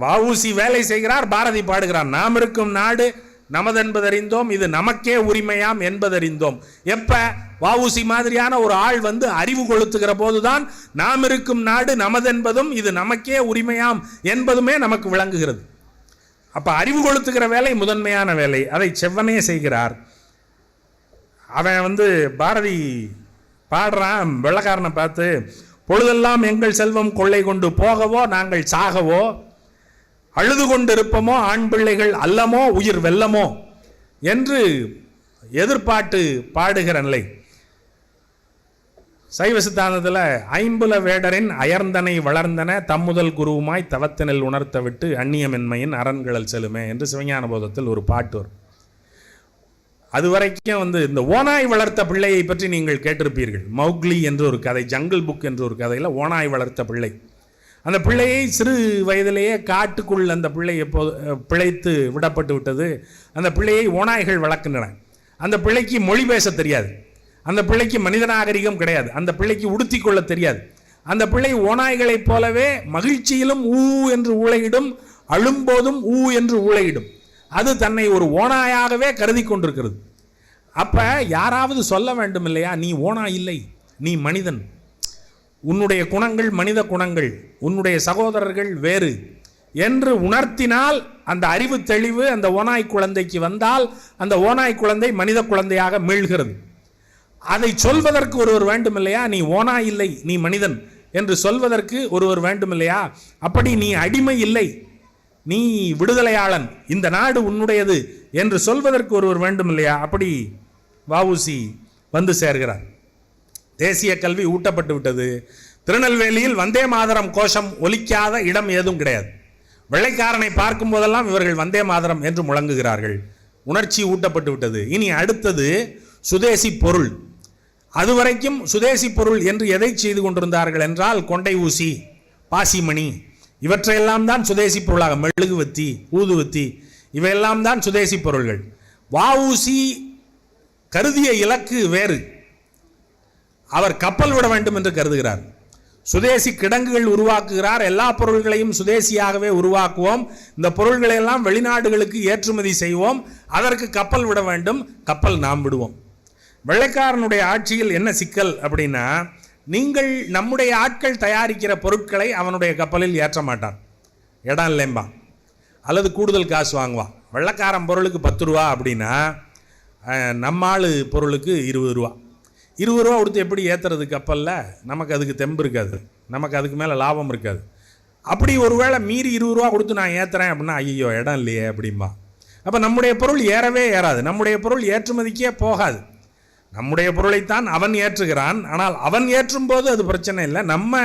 வஉசி வேலை செய்கிறார் பாரதி பாடுகிறார். நாம் இருக்கும் நாடு நமதென்பதறிந்தோம் இது நமக்கே உரிமையாம் என்பதறிந்தோம். எப்ப? வஉசி மாதிரியான ஒரு ஆள் வந்து அறிவு கொளுத்துகிற போதுதான் நாம் இருக்கும் நாடு நமதென்பதும் இது நமக்கே உரிமையாம் என்பதுமே நமக்கு விளங்குகிறது. அப்ப அறிவு கொளுத்துகிற வேலை முதன்மையான வேலை. அதை செவ்வனே செய்கிறார். அவன் வந்து பாரதி பாடுறான் வெள்ளக்காரனை பார்த்து பொழுதெல்லாம் எங்கள் செல்வம் கொள்ளை கொண்டு போகவோ நாங்கள் சாகவோ அழுது கொண்டிருப்போமோ ஆண் பிள்ளைகள் அல்லமோ உயிர் வெல்லமோ என்று எதிர்பாட்டு பாடுகிற நிலை. சைவ சித்தாந்தத்தில் ஐம்புல வேடரின் அயர்ந்தனை வளர்ந்தன தம்முதல் குருவுமாய் தவத்தினில் உணர்த்த விட்டு அந்நியமென்மையின் அரண்களல் செலுமே என்று சிவஞான போதத்தில் ஒரு பாட்டு வரும். அது வரைக்கும் வந்து இந்த ஓனாய் வளர்த்த பிள்ளையை பற்றி நீங்கள் கேட்டிருப்பீர்கள். மௌக்லி என்று ஒரு கதை ஜங்கிள் புக் என்று ஒரு கதையில் ஓனாய் வளர்த்த பிள்ளை. அந்த பிள்ளையை சிறு வயதிலேயே காட்டுக்குள் அந்த பிள்ளை எப்போது பிழைத்து விடப்பட்டு விட்டது. அந்த பிள்ளையை ஓநாய்கள் வளர்க்கின்றன. அந்த பிள்ளைக்கு மொழி பேச தெரியாது. அந்த பிள்ளைக்கு மனித நாகரிகம் கிடையாது. அந்த பிள்ளைக்கு உடுத்திக் கொள்ள தெரியாது. அந்த பிள்ளை ஓநாய்களைப் போலவே மகிழ்ச்சியிலும் ஊ என்று ஊழையிடும் அழும்போதும் ஊ என்று ஊழையிடும் அது தன்னை ஒரு ஓனாயாகவே கருதி கொண்டிருக்கிறது. அப்போ யாராவது சொல்ல வேண்டும் இல்லையா நீ ஓனாய் இல்லை. நீ மனிதன். உன்னுடைய குணங்கள் மனித குணங்கள் உன்னுடைய சகோதரர்கள் வேறு. என்று உணர்த்தினால் அந்த அறிவு தெளிவு அந்த ஓனாய் குழந்தைக்கு வந்தால் அந்த ஓனாய் குழந்தை மனித குழந்தையாக மீள்கிறது. அதை சொல்வதற்கு ஒருவர் வேண்டும் இல்லையா நீ ஓனாய் இல்லை நீ மனிதன் என்று சொல்வதற்கு ஒருவர் வேண்டும் இல்லையா அப்படி நீ அடிமை இல்லை நீ விடுதலையாளன் இந்த நாடு உன்னுடையது என்று சொல்வதற்கு ஒருவர் வேண்டும் இல்லையா அப்படி வஉசி வந்து சேர்கிறார். தேசிய கல்வி ஊட்டப்பட்டு விட்டது. திருநெல்வேலியில் வந்தே மாதரம் கோஷம் ஒலிக்காத இடம் ஏதும் கிடையாது. வெள்ளைக்காரனை பார்க்கும் போதெல்லாம் இவர்கள் வந்தே மாதரம் என்று முழங்குகிறார்கள். உணர்ச்சி ஊட்டப்பட்டு விட்டது. இனி அடுத்தது சுதேசி பொருள். அதுவரைக்கும் சுதேசி பொருள் என்று எதை செய்து கொண்டிருந்தார்கள் என்றால் கொண்டை ஊசி பாசிமணி. இவற்றையெல்லாம் தான் சுதேசி பொருளாக மெழுகுவத்தி ஊதுவத்தி இவையெல்லாம் தான் சுதேசி பொருள்கள். வஉசி கருதிய இலக்கு வேறு. அவர் கப்பல் விட வேண்டும் என்று கருதுகிறார். சுதேசி கிடங்குகள் உருவாக்குகிறார். எல்லா பொருள்களையும் சுதேசியாகவே உருவாக்குவோம். இந்த பொருள்களை எல்லாம் வெளிநாடுகளுக்கு ஏற்றுமதி செய்வோம். அதற்கு கப்பல் விட வேண்டும். கப்பல் நாம் விடுவோம். வெள்ளைக்காரனுடைய ஆட்சியில் என்ன சிக்கல் அப்படின்னா நீங்கள் நம்முடைய ஆட்கள் தயாரிக்கிற பொருட்களை அவனுடைய கப்பலில் ஏற்ற மாட்டான். இடம் இல்லைம்பா. அல்லது கூடுதல் காசு வாங்குவான். வெள்ளைக்காரன் பொருளுக்கு பத்து ரூபா அப்படின்னா நம்மாள் நம்ம பொருளுக்கு இருபது ரூபா. இருபது ரூபா கொடுத்து எப்படி ஏற்றுறது கப்பலில்? நமக்கு அதுக்கு தெம்பு இருக்காது. நமக்கு அதுக்கு மேலே லாபம் இருக்காது. அப்படி ஒருவேளை மீறி இருபது ரூபா கொடுத்து நான் ஏற்றுறேன் அப்படின்னா ஐயோ இடம் இல்லையே அப்படிம்பா. அப்போ நம்முடைய பொருள் ஏறவே ஏறாது. நம்முடைய பொருள் ஏற்றுமதிக்கே போகாது. நம்முடைய பொருளைத்தான் அவன் ஏற்றுகிறான். ஆனால் அவன் ஏற்றும் போது அது பிரச்சனை இல்லை. நம்ம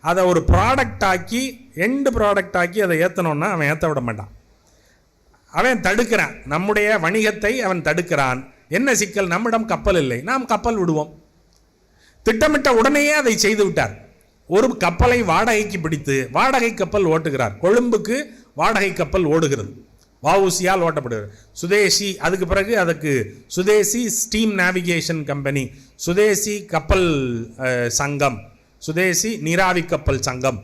அதை ஒரு ப்ராடக்ட் ஆக்கி எண்டு ப்ராடக்ட் ஆக்கி அதை ஏற்றணுன்னா அவன் ஏற்ற விட மாட்டான். அவன் தடுக்கிறான். நம்முடைய வணிகத்தை அவன் தடுக்கிறான். என்ன சிக்கல்? நம்மிடம் கப்பல் இல்லை. நாம் கப்பல் விடுவோம். திட்டமிட்ட உடனேயே அதை செய்து விட்டார். ஒரு கப்பலை வாடகைக்கு பிடித்து வாடகை கப்பல் ஓட்டுகிறார். கொழும்புக்கு வாடகை கப்பல் ஓடுகிறது. வவுசியால் ஓட்டப்படுகிறது. சுதேசி அதுக்கு பிறகு அதுக்கு சுதேசி ஸ்டீம் நேவிகேஷன் கம்பெனி சுதேசி கப்பல் சங்கம் சுதேசி நீராவி கப்பல் சங்கம்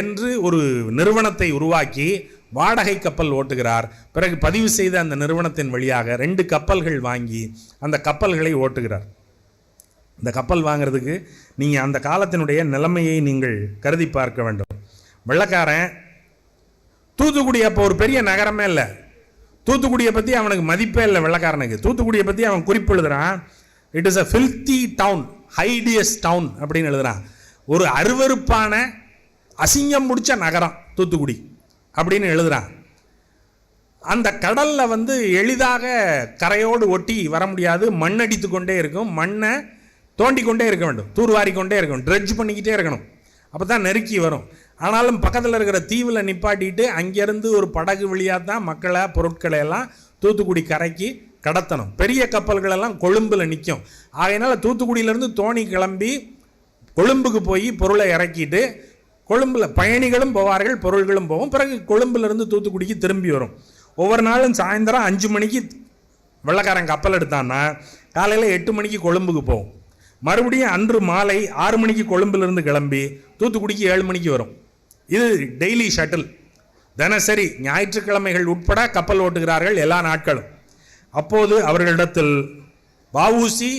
என்று ஒரு நிறுவனத்தை உருவாக்கி வாடகை கப்பல் ஓட்டுகிறார். பிறகு பதிவு செய்த அந்த நிறுவனத்தின் வழியாக ரெண்டு கப்பல்கள் வாங்கி அந்த கப்பல்களை ஓட்டுகிறார். இந்த கப்பல் வாங்குறதுக்கு நீங்கள் அந்த காலத்தினுடைய நிலைமையை நீங்கள் கருதி பார்க்க வேண்டும். வெள்ளக்காரன் தூத்துக்குடி அப்போ ஒரு பெரிய நகரமே இல்லை. தூத்துக்குடியை பற்றி அவனுக்கு மதிப்பே இல்லை வெள்ளக்காரனுக்கு. தூத்துக்குடியை பற்றி அவன் குறிப்பு எழுதுறான். It is a filthy town hideous town அப்படின்னு எழுதுறான். ஒரு அருவருப்பான அசிங்கம் முடிச்ச நகரம் தூத்துக்குடி. அப்படின்னு எழுதுகிறான் அந்த கடலில் வந்து எளிதாக கரையோடு ஒட்டி வர முடியாது. மண்ணடித்து கொண்டே இருக்கும். மண்ணை தோண்டி கொண்டே இருக்க வேண்டும். தூர்வாரி கொண்டே இருக்கணும். ட்ரெட்ஜ் பண்ணிக்கிட்டே இருக்கணும். அப்போ தான் நெருக்கி வரும். ஆனாலும் பக்கத்தில் இருக்கிற தீவில் நிப்பாட்டிட்டு அங்கேருந்து ஒரு படகு வழியாக தான் மக்களை பொருட்களை எல்லாம் தூத்துக்குடி கரைக்கு கடத்தணும். பெரிய கப்பல்களெல்லாம் கொழும்பில் நிற்கும் ஆகையினால தூத்துக்குடியிலேருந்து தோணி கிளம்பி கொழும்புக்கு போய் பொருளை இறக்கிட்டு கொழும்பில் பயணிகளும் போவார்கள் பொருள்களும் போகும். பிறகு கொழும்புலேருந்து தூத்துக்குடிக்கு திரும்பி வரும். ஒவ்வொரு நாளும் சாயந்தரம் அஞ்சு மணிக்கு வெள்ளக்காரன் கப்பல் எடுத்தான்னா காலையில் எட்டு மணிக்கு கொழும்புக்கு போகும். மறுபடியும் அன்று மாலை ஆறு மணிக்கு கொழும்பிலிருந்து கிளம்பி தூத்துக்குடிக்கு ஏழு மணிக்கு வரும். இது டெய்லி ஷட்டில். தினசரி ஞாயிற்றுக்கிழமைகள் உட்பட கப்பல் ஓட்டுகிறார்கள் எல்லா நாட்களும். அப்போது அவர்களிடத்தில் வஉசி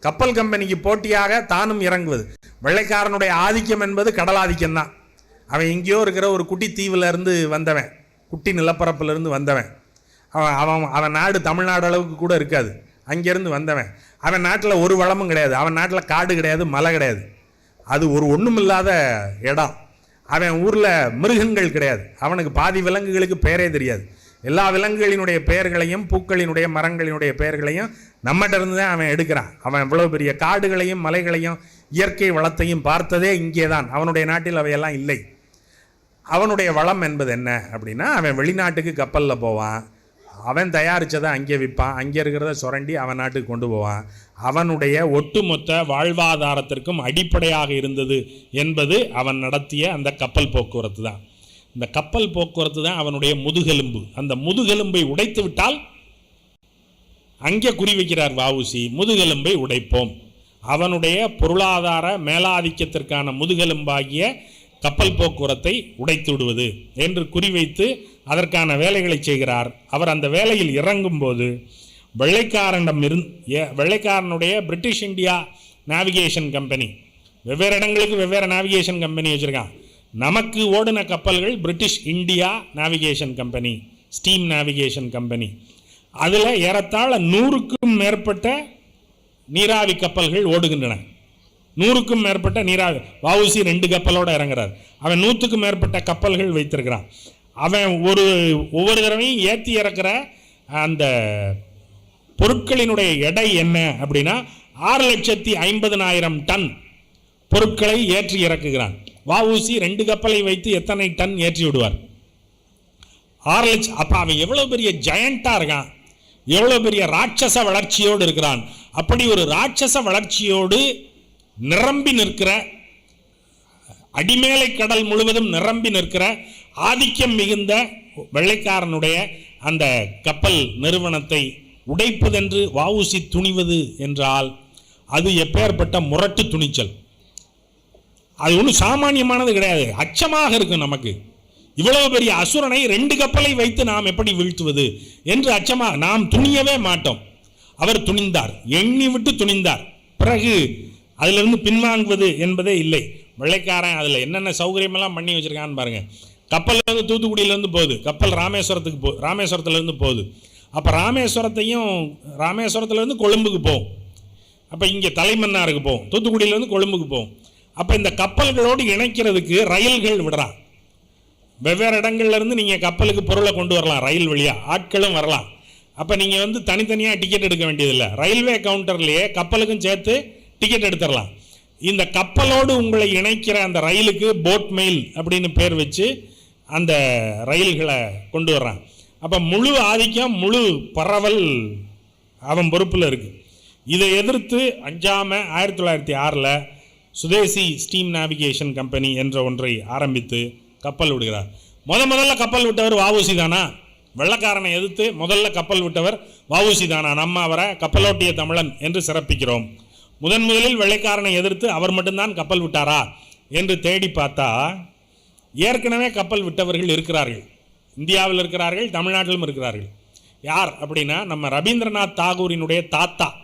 கப்பல் கம்பெனிக்கு போட்டியாக தானும் இறங்குவது. வெள்ளைக்காரனுடைய ஆதிக்கம் என்பது கடலாதிக்கம் தான். அவன் எங்கேயோ இருக்கிற ஒரு குட்டி தீவுல இருந்து வந்தவன். குட்டி நிலப்பரப்புலேருந்து வந்தவன். அவன் அவன் அவன் நாடு தமிழ்நாடு அளவுக்கு கூட இருக்காது. அங்கேருந்து வந்தவன். அவன் நாட்டில் ஒரு வளமும் கிடையாது. அவன் நாட்டில் காடு கிடையாது மலை கிடையாது. அது ஒரு ஒன்றுமில்லாத இடம். அவன் ஊரில் மிருகங்கள் கிடையாது. அவனுக்கு பாதி விலங்குகளுக்கு பெயரே தெரியாது. எல்லா விலங்குகளினுடைய பெயர்களையும் பூக்களினுடைய மரங்களினுடைய பெயர்களையும் நம்மகிட்ட இருந்து தான் அவன் எடுக்கிறான். அவன் இவ்வளோ பெரிய காடுகளையும் மலைகளையும் இயற்கை வளத்தையும் பார்த்ததே இங்கே தான் அவனுடைய நாட்டில் அவையெல்லாம் இல்லை. அவனுடைய வளம் என்பது என்ன அப்படின்னா அவன் வெளிநாட்டுக்கு கப்பலில் போவான். அவன் தயாரித்ததை அங்கே விற்பான். அங்கே இருக்கிறத சுரண்டி அவன் நாட்டுக்கு கொண்டு போவான். அவனுடைய ஒட்டுமொத்த வாழ்வாதாரத்திற்கும் அடிப்படையாக இருந்தது என்பது அவன் நடத்திய அந்த கப்பல் போக்குவரத்து தான் இந்த கப்பல் போக்குவரத்து தான் அவனுடைய முதுகெலும்பு. அந்த முதுகெலும்பை உடைத்து விட்டால் அங்கே குறி வைக்கிறார் வஉசி முதுகெலும்பை உடைப்போம். அவனுடைய பொருளாதார மேலாதிக்கத்திற்கான முதுகெலும்பாகிய கப்பல் போக்குவரத்தை உடைத்து விடுவது என்று குறிவைத்து அதற்கான வேலைகளை செய்கிறார். அவர் அந்த வேலையில் இறங்கும்போது வெள்ளைக்காரனிடம் இருந் ஏ- வெள்ளைக்காரனுடைய பிரிட்டிஷ் இந்தியா நேவிகேஷன் கம்பெனி வெவ்வேறு இடங்களுக்கு வெவ்வேறு நேவிகேஷன் கம்பெனி வச்சுருக்கான். நமக்கு ஓடின கப்பல்கள் British India navigation company steam navigation company அதில் ஏறத்தாழ நூறுக்கும் மேற்பட்ட நீராவி கப்பல்கள் ஓடுகின்றன. நூறுக்கும் மேற்பட்ட நீராவி வவுசி ரெண்டு கப்பலோடு இறங்குறார். அவன் நூற்றுக்கும் மேற்பட்ட கப்பல்கள் வைத்திருக்கிறான். அவன் ஒரு ஒவ்வொரு தடவையும் ஏற்றி இறக்குற அந்த பொருட்களினுடைய எடை என்ன அப்படின்னா ஆறு லட்சத்தி ஐம்பதனாயிரம் டன் பொருட்களை ஏற்றி இறக்குகிறான். வஉசி ரெண்டு கப்பலை வைத்து எத்தனை டன் ஏற்றி விடுவார்? ஆறு லட்சம் அப்போ அவன் எவ்வளோ பெரிய ஜெயண்ட்டாக இருக்கான்? எவ்வளோ பெரிய ராட்சச வளர்ச்சியோடு இருக்கிறான்? அப்படி ஒரு ராட்சச வளர்ச்சியோடு நிரம்பி நிற்கிற அடிமேலை கடல் முழுவதும் நிரம்பி நிற்கிற ஆதிக்கம் மிகுந்த வெள்ளைக்காரனுடைய அந்த கப்பல் நிறுவனத்தை உடைப்பதென்று வாவுசி துணிவது என்றால் அது எப்பேற்பட்ட முரட்டு துணிச்சல். அது ஒன்றும் சாமானியமானது கிடையாது. அச்சமாக இருக்கும் நமக்கு. இவ்வளவு பெரிய அசுரனை ரெண்டு கப்பலை வைத்து நாம் எப்படி வீழ்த்துவது என்று அச்சமாக நாம் துணியவே மாட்டோம். அவர் துணிந்தார் எண்ணி விட்டு துணிந்தார். பிறகு அதிலிருந்து பின்வாங்குவது என்பதே இல்லை. வெள்ளைக்காரன் அதில் என்னென்ன சௌகரியமெல்லாம் பண்ணி வச்சுருக்கான்னு பாருங்கள் கப்பல் வந்து தூத்துக்குடியிலேருந்து போகுது கப்பல் ராமேஸ்வரத்துக்கு போ ராமேஸ்வரத்துலேருந்து போகுது. அப்போ ராமேஸ்வரத்தையும் ராமேஸ்வரத்துலேருந்து கொழும்புக்கு போகும் அப்போ இங்கே தலைமன்னாருக்கு போகும் தூத்துக்குடியிலேருந்து கொழும்புக்கு போகும் அப்போ இந்த கப்பல்களோடு இணைக்கிறதுக்கு ரயில்கள் விடுறான் வெவ்வேறு இடங்கள்லேருந்து நீங்கள் கப்பலுக்கு பொருளை கொண்டு வரலாம் ரயில் வழியாக ஆட்களும் வரலாம். அப்போ நீங்கள் வந்து தனித்தனியாக டிக்கெட் எடுக்க வேண்டியதில்லை. ரயில்வே கவுண்டர்லேயே கப்பலுக்கும் சேர்த்து டிக்கெட் எடுத்துடலாம். இந்த கப்பலோடு உங்களை இணைக்கிற அந்த ரயிலுக்கு போட் மெயில் அப்படின்னு பேர் வச்சு அந்த ரயில்களை கொண்டு வர்றான். அப்போ முழு ஆதிக்கம் முழு பரவல் அவன் பொறுப்பில் இருக்குது இதை எதிர்த்து அஞ்சாமல் ஆயிரத்தி தொள்ளாயிரத்தி ஆறில் சுதேசி ஸ்டீம் நேவிகேஷன் கம்பெனி என்ற ஒன்றை ஆரம்பித்து கப்பல் விடுகிறார். முத முதல்ல கப்பல் விட்டவர் வாவூசி தானா? வெள்ளக்காரனை எதிர்த்து முதல்ல கப்பல் விட்டவர் வாவூசி தானா? நம்ம அவரை கப்பலோட்டிய தமிழன் என்று சிறப்பிக்கிறோம். முதன் முதலில் வெள்ளைக்காரனை எதிர்த்து அவர் மட்டும்தான் கப்பல் விட்டாரா? என்று தேடி பார்த்தா ஏற்கனவே கப்பல் விட்டவர்கள் இருக்கிறார்கள். இந்தியாவில் இருக்கிறார்கள் தமிழ்நாட்டிலும் இருக்கிறார்கள். யார் அப்படின்னா நம்ம ரவீந்திரநாத் தாகூரினுடைய தாத்தா.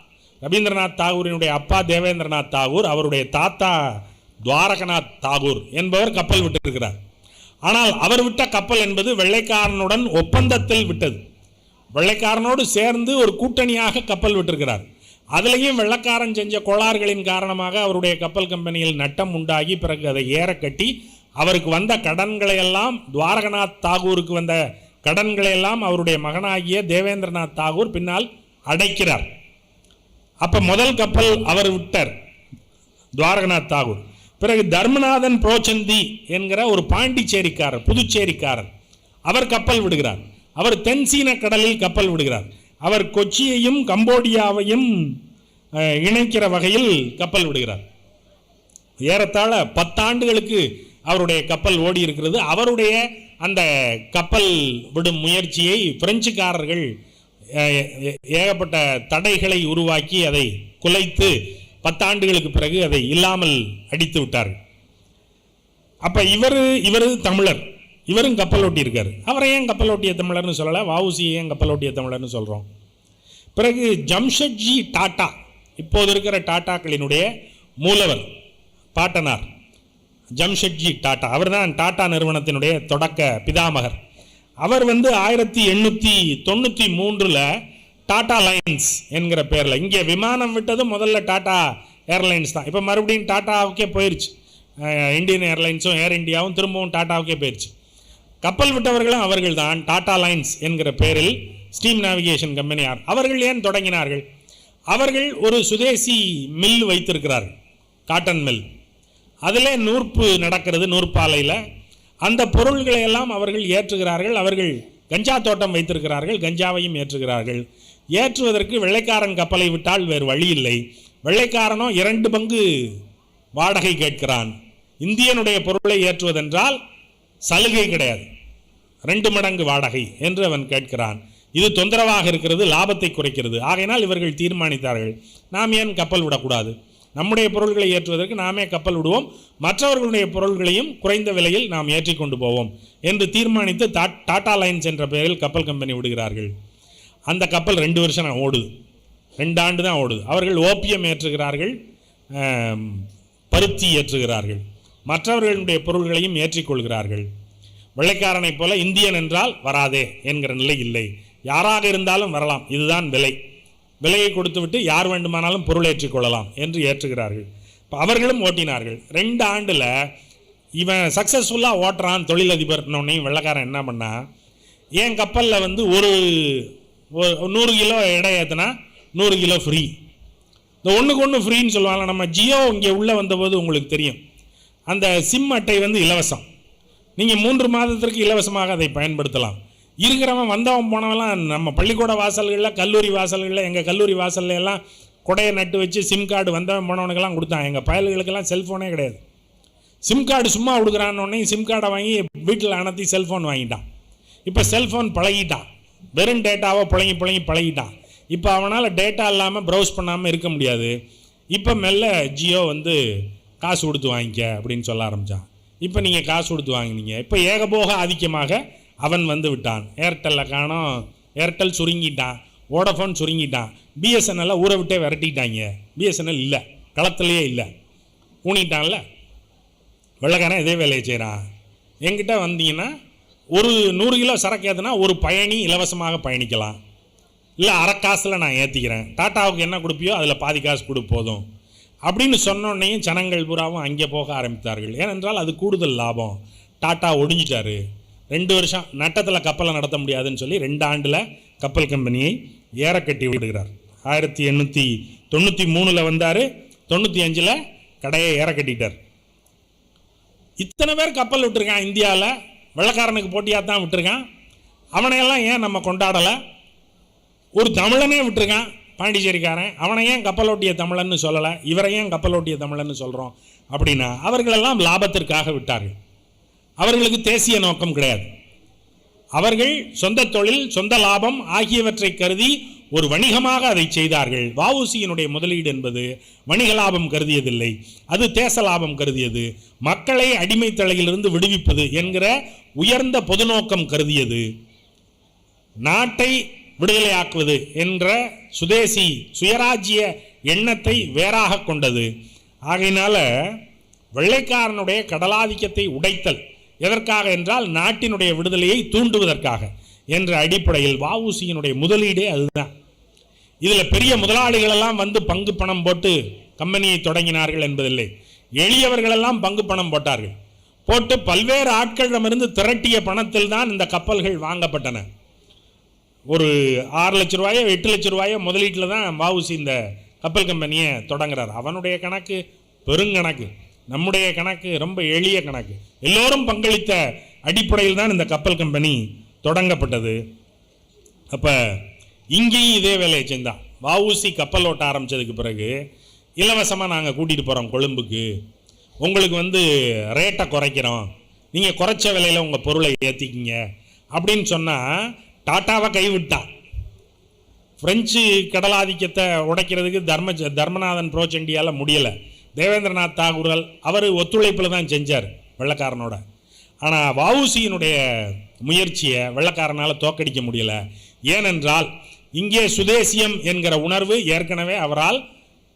ரவீந்திரநாத் தாகூரினுடைய அப்பா தேவேந்திரநாத் தாகூர் அவருடைய தாத்தா துவாரகநாத் தாகூர் என்பவர் கப்பல் விட்டிருக்கிறார். ஆனால் அவர் விட்ட கப்பல் என்பது வெள்ளைக்காரனுடன் ஒப்பந்தத்தில் விட்டது. வெள்ளைக்காரனோடு சேர்ந்து ஒரு கூட்டணியாக கப்பல் விட்டிருக்கிறார். அதுலேயும் வெள்ளைக்காரன் செஞ்ச கோளாறுகளின் காரணமாக அவருடைய கப்பல் கம்பெனியில் நட்டம் உண்டாகி பிறகு அதை ஏற கட்டி அவருக்கு வந்த கடன்களை எல்லாம் துவாரகநாத் தாகூருக்கு வந்த கடன்களை எல்லாம் அவருடைய மகனாகிய தேவேந்திரநாத் தாகூர் பின்னால் அடைக்கிறார். அப்போ முதல் கப்பல் அவர் விட்டார் துவாரகநாத் தாகூர். பிறகு தர்மநாதன் புரோச்சந்தி என்கிற ஒரு பாண்டிச்சேரிக்காரர் புதுச்சேரிக்காரர். அவர் கப்பல் விடுகிறார். அவர் தென்சீன கடலில் கப்பல் விடுகிறார். அவர் கொச்சியையும் கம்போடியாவையும் இணைக்கிற வகையில் கப்பல் விடுகிறார். ஏறத்தாழ பத்தாண்டுகளுக்கு அவருடைய கப்பல் ஓடி இருக்கிறது அவருடைய அந்த கப்பல் விடும் முயற்சியை பிரெஞ்சுக்காரர்கள் ஏகப்பட்ட தடைகளை உருவாக்கி அதை குலைத்து பத்தாண்டுகளுக்கு பிறகு அதை இல்லாமல் அடித்து விட்டார். அப்போ இவர் இவர் தமிழர். இவரும் கப்பல் ஓட்டியிருக்கார் அவரை ஏன் கப்பல் ஓட்டிய தமிழர்னு சொல்லலை? வவுசியை ஏன் கப்பல் ஓட்டிய தமிழர்னு சொல்கிறோம் பிறகு ஜம்ஷெட்ஜி டாட்டா இப்போது இருக்கிற டாட்டாக்களினுடைய மூலவர் பாட்டனார் ஜம்ஷெட்ஜி டாட்டா. அவர் தான் டாட்டா நிறுவனத்தினுடைய தொடக்க பிதாமகர். அவர் வந்து ஆயிரத்தி எண்ணூற்றி தொண்ணூற்றி மூன்றில் டாடா லைன்ஸ் என்கிற பேரில். இங்கே விமானம் விட்டது முதல்ல டாடா ஏர்லைன்ஸ் தான். இப்போ மறுபடியும் டாட்டாவுக்கே போயிடுச்சு இந்தியன் ஏர்லைன்ஸும் ஏர் இண்டியாவும் திரும்பவும் டாட்டாவுக்கே போயிடுச்சு கப்பல் விட்டவர்களும் அவர்கள் தான் டாடா லைன்ஸ் என்கிற பெயரில் ஸ்டீம் நேவிகேஷன் கம்பெனியார் அவர்கள் ஏன் தொடங்கினார்கள்? அவர்கள் ஒரு சுதேசி மில் வைத்திருக்கிறார்கள். காட்டன் மில் அதிலே நூற்பு நடக்கிறது நூற்பாலையில். அந்த பொருள்களை எல்லாம் அவர்கள் ஏற்றுகிறார்கள். அவர்கள் கஞ்சா தோட்டம் வைத்திருக்கிறார்கள். கஞ்சாவையும் ஏற்றுகிறார்கள். ஏற்றுவதற்கு வெள்ளைக்காரன் கப்பலை விட்டால் வேறு வழி இல்லை. வெள்ளைக்காரனோ இரண்டு பங்கு வாடகை கேட்கிறான். இந்தியனுடைய பொருளை ஏற்றுவதென்றால் சலுகை கிடையாது. ரெண்டு மடங்கு வாடகை என்று அவன் கேட்கிறான். இது தொந்தரவாக இருக்கிறது லாபத்தை குறைக்கிறது. ஆகையினால் இவர்கள் தீர்மானித்தார்கள். நாம் ஏன் கப்பல் விடக்கூடாது? நம்முடைய பொருள்களை ஏற்றுவதற்கு நாமே கப்பல் விடுவோம். மற்றவர்களுடைய பொருள்களையும் குறைந்த விலையில் நாம் ஏற்றிக் கொண்டு போவோம் என்று தீர்மானித்து டா- டாடா லைன்ஸ் என்ற பெயரில் கப்பல் கம்பெனி விடுகிறார்கள். அந்த கப்பல் ரெண்டு வருஷம் நான் ஓடுது. ரெண்டு ஆண்டு தான் ஓடுது. அவர்கள் ஓபியம் ஏற்றுகிறார்கள் பருத்தி ஏற்றுகிறார்கள். மற்றவர்களுடைய பொருள்களையும் ஏற்றிக்கொள்கிறார்கள். வெள்ளைக்காரனைப் போல இந்தியன் என்றால் வராதே என்கிற நிலை இல்லை. யாராக இருந்தாலும் வரலாம். இதுதான் விலை. விலையை கொடுத்துவிட்டு யார் வேண்டுமானாலும் பொருள் ஏற்றிக்கொள்ளலாம் என்று ஏற்றுகிறார்கள். இப்போ அவர்களும் ஓட்டினார்கள். ரெண்டு ஆண்டில் இவன் சக்ஸஸ்ஃபுல்லாக ஓட்டுறான் தொழிலதிபர்னோடனையும் வெள்ளக்காரன் வெள்ளைக்காரன் என்ன பண்ணா என் கப்பலில் வந்து ஒரு நூறு கிலோ எடை ஏற்றினா நூறு கிலோ ஃப்ரீ இந்த ஒன்றுக்கு ஒன்று ஃப்ரீன்னு சொல்லுவாங்க. நம்ம ஜியோ இங்கே உள்ளே வந்தபோது உங்களுக்கு தெரியும். அந்த சிம் அட்டை வந்து இலவசம். நீங்கள் மூன்று மாதத்திற்கு இலவசமாக அதை பயன்படுத்தலாம். இருக்கிறவன் வந்தவன் போனவெல்லாம் நம்ம பள்ளிக்கூட வாசல்களில் கல்லூரி வாசல்களில் எங்கள் கல்லூரி வாசல்ல எல்லாம் கொடையை நட்டு வச்சு சிம் கார்டு வந்தவன் போனவனுக்கெல்லாம் கொடுத்தான். எங்கள் பயல்களுக்கெல்லாம் செல்ஃபோனே கிடையாது. சிம் கார்டு சும்மா கொடுக்குறான்னு சிம் கார்டை வாங்கி வீட்டில் அனத்தி செல்ஃபோன் வாங்கிட்டான். இப்போ செல்ஃபோன் பழகிட்டான். வெறும் டேட்டாவை புழங்கி புழங்கி பழகிட்டான். இப்போ அவனால் டேட்டா இல்லாமல் ப்ரௌஸ் பண்ணாமல் இருக்க முடியாது. இப்போ மெல்ல ஜியோ வந்து காசு கொடுத்து வாங்கிக்க அப்படின்னு சொல்ல ஆரம்பித்தான் இப்போ நீங்கள் காசு கொடுத்து வாங்கினீங்க. இப்போ ஏகபோக ஆதிக்கமாக அவன் வந்து விட்டான். ஏர்டெல்லில் காணோம். ஏர்டெல் சுருங்கிட்டான். வோடஃபோன் சுருங்கிட்டான். பிஎஸ்என்எல்ல ஊரை விட்டே விரட்டிட்டாங்க. பிஎஸ்என்எல் இல்லை. களத்துலேயே இல்லை. ஊனிட்டான்ல. வெள்ளக்காரன் இதே வேலையை செய்கிறான் என்கிட்ட வந்தீங்கன்னா ஒரு நூறு கிலோ சரக்கு ஏற்றுனா ஒரு பயணி இலவசமாக பயணிக்கலாம். இல்லை அரை காசில் நான் ஏற்றிக்கிறேன் டாட்டாவுக்கு என்ன கொடுப்பியோ அதில் பாதி காசு கொடு போதும். அப்படின்னு சொன்னோன்னையும் ஜனங்கள் பூராவும் அங்கே போக ஆரம்பித்தார்கள். ஏனென்றால் அது கூடுதல் லாபம். டாட்டா ஒடிஞ்சிட்டாரு. ரெண்டு வருஷம் நட்டத்தில் கப்பலை நடத்த முடியாதுன்னு சொல்லி ரெண்டு ஆண்டில் கப்பல் கம்பெனியை ஏற கட்டி விடுகிறார். ஆயிரத்தி எண்ணூற்றி தொண்ணூற்றி மூணில் வந்தார். தொண்ணூற்றி அஞ்சில் கடையை ஏற கட்டிட்டார் இத்தனை பேர் கப்பல் விட்டுருக்கான் இந்தியாவில் வெள்ளக்காரனுக்கு போட்டியாக தான் விட்டுருக்கான். அவனையெல்லாம் ஏன் நம்ம கொண்டாடலை? ஒரு தமிழனே விட்டுருக்கான் பாண்டிச்சேரிக்காரன். அவனை ஏன் கப்பலோட்டிய தமிழன்னு சொல்லலை? இவரை ஏன் கப்பலோட்டிய தமிழன்னு சொல்கிறோம் அப்படின்னா அவர்களெல்லாம் லாபத்திற்காக விட்டார்கள். அவர்களுக்கு தேசிய நோக்கம் கிடையாது. அவர்கள் சொந்த தொழில் சொந்த லாபம் ஆகியவற்றை கருதி ஒரு வணிகமாக அதை செய்தார்கள். வவுசியினுடைய முதலீடு என்பது வணிக லாபம் கருதியதில்லை. அது தேச லாபம் கருதியது. மக்களை அடிமை தலையிலிருந்து விடுவிப்பது என்கிற உயர்ந்த பொதுநோக்கம் கருதியது. நாட்டை விடுதலையாக்குவது என்ற சுதேசி சுயராஜ்ய எண்ணத்தை வேறாக கொண்டது. ஆகையினால வெள்ளைக்காரனுடைய கடலாதிக்கத்தை உடைத்தல் எதற்காக என்றால் நாட்டினுடைய விடுதலையை தூண்டுவதற்காக. என்ற அடிப்படையில் வஉசியினுடைய முதலீடே அதுதான். இதில் பெரிய முதலாளிகளெல்லாம் வந்து பங்கு பணம் போட்டு கம்பெனியை தொடங்கினார்கள் என்பதில்லை. எளியவர்களெல்லாம் பங்கு பணம் போட்டார்கள். போட்டு பல்வேறு ஆட்களிடமிருந்து திரட்டிய பணத்தில் தான் இந்த கப்பல்கள் வாங்கப்பட்டன. ஒரு ஆறு லட்ச ரூபாயோ எட்டு லட்ச ரூபாயோ முதலீட்டில் தான் வஉசி இந்த கப்பல் கம்பெனியை தொடங்குறார். அவனுடைய கணக்கு பெருங்கணக்கு நம்முடைய கணக்கு ரொம்ப எளிய கணக்கு. எல்லோரும் பங்களித்த அடிப்படையில் தான் இந்த கப்பல் கம்பெனி தொடங்கப்பட்டது. அப்போ இங்கேயும் இதே வேலையை செஞ்சான் வஉசி கப்பல் ஓட்ட ஆரம்பித்ததுக்கு பிறகு இலவசமாக நாங்கள் கூட்டிகிட்டு போகிறோம் கொழும்புக்கு. உங்களுக்கு வந்து ரேட்டை குறைக்கிறோம். நீங்கள் குறைச்ச விலையில் உங்கள் பொருளை ஏற்றிக்கிங்க அப்படின்னு சொன்னால் டாட்டாவை கைவிட்டான் ஃப்ரெஞ்சு கடலாதிக்கத்தை உடைக்கிறதுக்கு தர்ம தர்மநாதன் புரோச்சண்டியால் முடியலை. தேவேந்திரநாத் தாகூரால் அவர் ஒத்துழைப்பில் தான் செஞ்சார் வெள்ளக்காரனோட. ஆனால் வஉசியினுடைய முயற்சியை வெள்ளக்காரனால் தோக்கடிக்க முடியல. ஏனென்றால் இங்கே சுதேசியம் என்கிற உணர்வு ஏற்கனவே அவரால்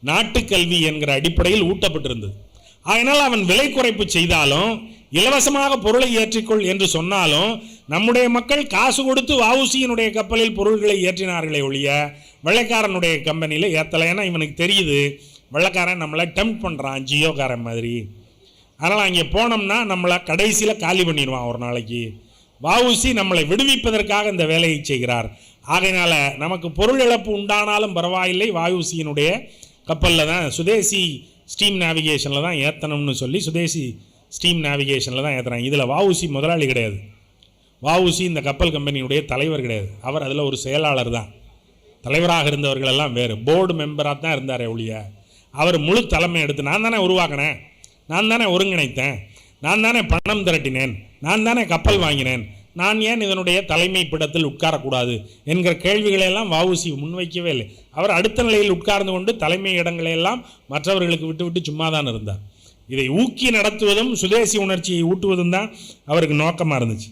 நாட்டுக்கல்வி என்கிற அடிப்படையில் ஊட்டப்பட்டிருந்தது. அதனால் அவன் விலை குறைப்பு செய்தாலும் இலவசமாக பொருளை ஏற்றிக்கொள் என்று சொன்னாலும் நம்முடைய மக்கள் காசு கொடுத்து வவுசியினுடைய கப்பலில் பொருள்களை ஏற்றினார்களே ஒழிய வெள்ளைக்காரனுடைய கம்பெனியில் ஏற்றலை ஏன்னா இவனுக்கு தெரியுது வெள்ளைக்காரன் நம்மளை டெம்ப் பண்ணுறான் ஜியோக்காரன் மாதிரி. அதனால் அங்கே போனோம்னா நம்மளை கடைசியில் காலி பண்ணிடுவான் ஒரு நாளைக்கு. வஉசி நம்மளை விடுவிப்பதற்காக இந்த வேலையை செய்கிறார். ஆகையினால நமக்கு பொருள் இழப்பு உண்டானாலும் பரவாயில்லை. வாயுசியினுடைய கப்பலில் தான் சுதேசி ஸ்டீம் நேவிகேஷனில் தான் ஏற்றணும்னு சொல்லி சுதேசி ஸ்டீம் நேவிகேஷனில் தான் ஏற்றுறாங்க இதில் வஉசி முதலாளி கிடையாது. வஉசி இந்த கப்பல் கம்பெனியுடைய தலைவர் கிடையாது. அவர் அதில் ஒரு செயலாளர் தான். தலைவராக இருந்தவர்கள் எல்லாம் வேறு. போர்டு மெம்பராக தான் இருந்தார் ஒழிய அவர் முழு தலைமை எடுத்து நான் தானே உருவாக்கினேன். நான் தானே ஒருங்கிணைத்தேன். நான் தானே பணம் திரட்டினேன். நான் தானே கப்பல் வாங்கினேன். நான் ஏன் இதனுடைய தலைமை பிடத்தில் உட்காரக்கூடாது? என்கிற கேள்விகளையெல்லாம் எல்லாம் முன்வைக்கவே இல்லை. அவர் அடுத்த நிலையில் உட்கார்ந்து கொண்டு தலைமை இடங்களை எல்லாம் மற்றவர்களுக்கு விட்டுவிட்டு சும்மா தான் இருந்தார். இதை ஊக்கி நடத்துவதும் சுதேசி உணர்ச்சியை ஊட்டுவதும் தான் அவருக்கு நோக்கமாக இருந்துச்சு.